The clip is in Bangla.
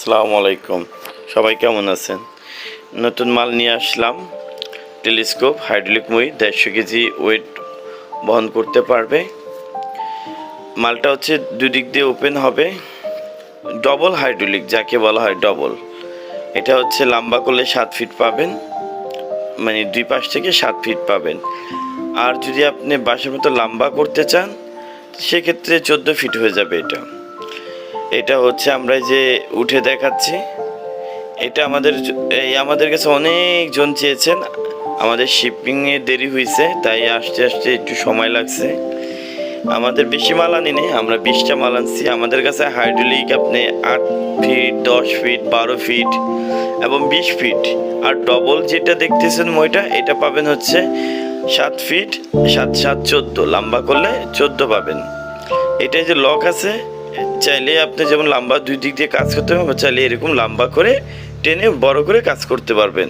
আসসালামু আলাইকুম। সবাই কেমন আছেন? নতুন মাল নিয়ে আসলাম। টেলিস্কোপ, হাইড্রোলিক মই দেড়শো কেজি ওয়েট বহন করতে পারবে। মালটা হচ্ছে দুদিক দিয়ে ওপেন হবে। ডবল হাইড্রোলিক, যাকে বলা হয় ডবল। এটা হচ্ছে লম্বা করলে সাত ফিট পাবেন। মানে দুই পাশ থেকে সাত ফিট পাবেন। আর যদি আপনি বাসার মতো লম্বা করতে চান, সেক্ষেত্রে চোদ্দ ফিট হয়ে যাবে এটা। এটা হচ্ছে আমরা যে উঠে দেখাচ্ছি। এটা আমাদের এই আমাদের কাছে অনেকজন চেয়েছেন। আমাদের শিপিংয়ে দেরি হয়েছে তাই আসতে আসতে একটু সময় লাগছে। আমাদের বেশি মাল আনি নেই, আমরা বিশটা মাল আনছি। আমাদের কাছে হাইড্রোলিক আপনি আট ফিট দশ ফিট বারো ফিট এবং বিশ ফিট আর ডবল যেটা দেখতেছেন মইটা, এটা পাবেন হচ্ছে সাত ফিট সাত সাত, চোদ্দ। লম্বা করলে চোদ্দ পাবেন। এটা যে লক আছে চাইলে আপনি যেমন লম্বা দুই দিক দিয়ে কাজ করতে পারবেন, চাইলে এরকম লম্বা করে টেনে বড় করে কাজ করতে পারবেন।